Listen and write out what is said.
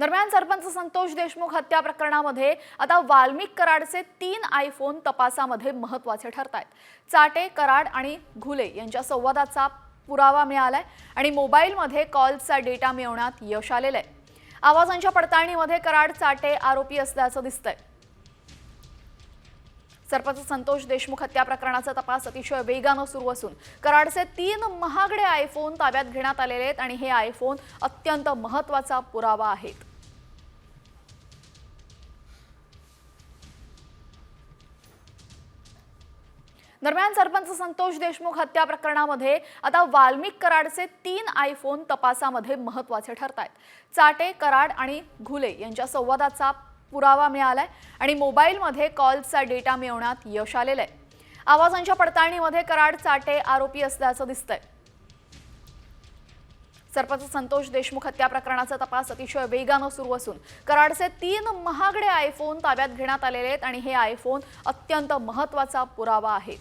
दरम्यान सरपंच संतोष देशमुख हत्या प्रकरणामध्ये आता वाल्मिक कराडचे तीन आयफोन तपासामध्ये महत्त्वाचे ठरत आहेत चाटे कराड आणि घुले यांच्या संवादाचा पुरावा मिळालाय आणि मोबाईलमध्ये कॉल्सचा डेटा मिळवण्यात यश आलेलं आहे आवाजांच्या पडताळणीमध्ये कराड चाटे आरोपी असल्याचं दिसतंय. सरपंच संतोष देशमुख हत्या प्रकरणाचा तपास अतिशय वेगानं सुरू असून कराडचे तीन महागडे आयफोन ताब्यात घेण्यात आलेले आहेत आणि हे आयफोन अत्यंत महत्त्वाचा पुरावा आहेत. दरम्यान सरपंच संतोष देशमुख हत्या प्रकरणामध्ये आता वाल्मिक कराडचे तीन आयफोन तपासामध्ये महत्त्वाचे ठरत आहेत चाटे कराड आणि घुले यांच्या संवादाचा पुरावा मिळालाय आणि मोबाईलमध्ये कॉल्सचा डेटा मिळवण्यात यश आलेलं आहे आवाजांच्या पडताळणीमध्ये कराड चाटे आरोपी असल्याचं दिसतंय. सरपंच संतोष देशमुख हत्या प्रकरणाचा तपास अतिशय वेगानं सुरू असून कराडचे तीन महागडे आयफोन ताब्यात घेण्यात आलेले आहेत आणि हे आयफोन अत्यंत महत्त्वाचा पुरावा आहेत.